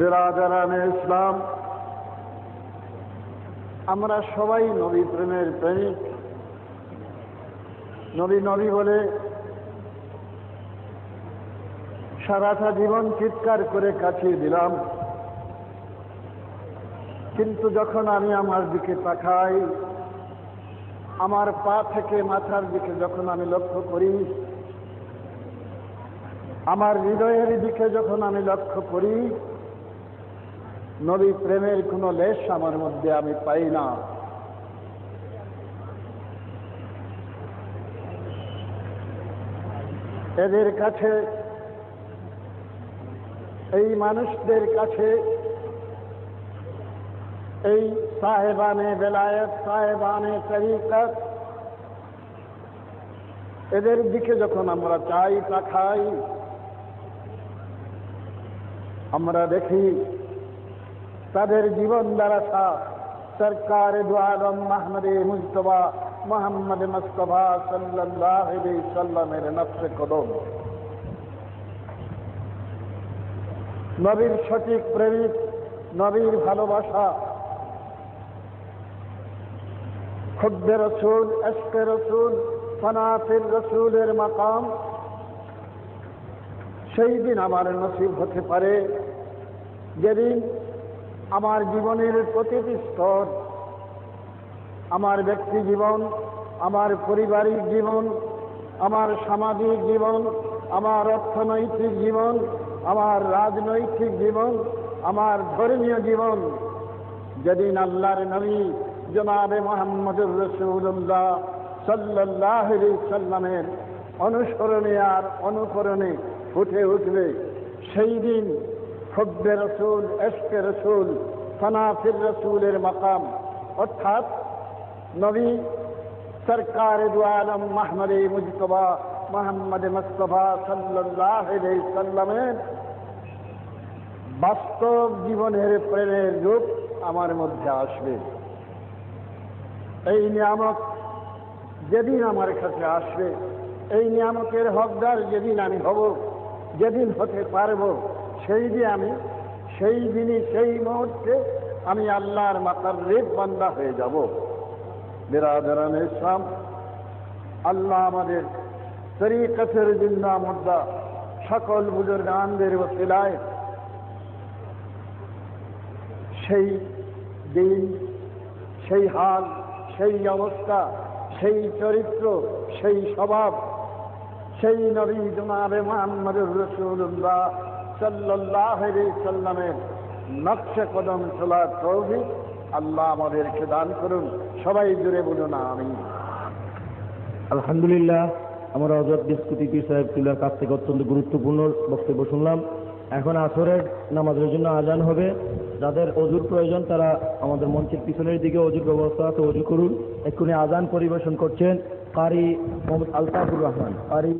বিরাদারান ইসলাম। আমরা সবাই নবী প্রেমের প্রেমিক। নবী নবী বলে সারাটা জীবন চিৎকার করে কাটিয়ে দিলাম। কিন্তু যখন আমি আমার দিকে তাকাই, আমার পা থেকে মাথার দিকে যখন আমি লক্ষ্য করি, আমার হৃদয়ের দিকে যখন আমি লক্ষ্য করি নবী প্রেমের কোনো লেশ আমার মধ্যে আমি পাই না। এদের কাছে, এই মানুষদের কাছে, এই সাহেবানে বেলায়ত, সাহেবানে তরিকত, এদের দিকে যখন আমরা চাই, তাকাই, আমরা দেখি তাদের জীবন দ্বারা সরকার দোয়ালম মাহমদে মুস্তফা মোহাম্মদ মুস্তফা সাল্লাহ সাল্লামের নকশে কদম। নবীর সঠিক প্রেমিক নবীর ভালোবাসা। খুদ্ে রসুল এসকে রসুল, ফনাফির রসুলের মাকাম। সেই দিন আমার নসিব হতে পারে। যেদিন আমার জীবনের প্রতিটি স্তর, আমার ব্যক্তি জীবন, আমার পারিবারিক জীবন, আমার সামাজিক জীবন, আমার অর্থনৈতিক জীবন, আমার রাজনৈতিক জীবন, আমার ধর্মীয় জীবন। যেদিন আল্লাহর নবী জনাবে মোহাম্মদুর রসুল্লাহ সাল্লাহ সাল্লামের অনুসরণে আর অনুকরণে ফুটে উঠবে, সেই দিন হব্বে রসুল এসকে রসুল ফনাফির রসুলের মাকাম। অর্থাৎ নবী সরকার দুয়ালম মাহমদ মুজতবা মোহাম্মদ মুস্তফা সাল্লাহ সাল্লামের বাস্তব জীবনের প্রেমের রূপ আমার মধ্যে আসবে। এই নিয়ামক যেদিন আমার কাছে আসবে, এই নিয়ামকের হকদার যেদিন আমি হব, যেদিন হতে পারব সেই দিন আমি, সেই দিনই, সেই মুহূর্তে আমি আল্লাহর মাতার রেপ বান্দা হয়ে যাব। বিরাদরান ইসলাম, আল্লাহ আমাদের তরিকতের জিন্দা মুদ্রা সকল বুজুর্গানদের ওসিলায় সেই দিন, সেই হাল, সেই অবস্থা, সেই চরিত্র, সেই স্বভাব, সেই নবী জনাবে মোহাম্মদুর রসুল্লাহ সাল্লামের নকশে কদম চলার তৌফিক আল্লাহ আমাদেরকে দান করুন। সবাই জুড়ে বলুন আমি আলহামদুলিল্লাহ, আমরা হজরত বিস্কুটি পীর সাহেব তুলার কাছ থেকে অত্যন্ত গুরুত্বপূর্ণ বক্তব্য শুনলাম। এখন আসরের নামাজের জন্য আজান হবে। যাদের অজুর প্রয়োজন, তারা আমাদের মঞ্চের পিছনের দিকে অজুর ব্যবস্থা আছে, অজু করুন। এক্ষুনি আজান পরিবেশন করছেন কারি মোহাম্মদ আলতাফুর রহমান। কারি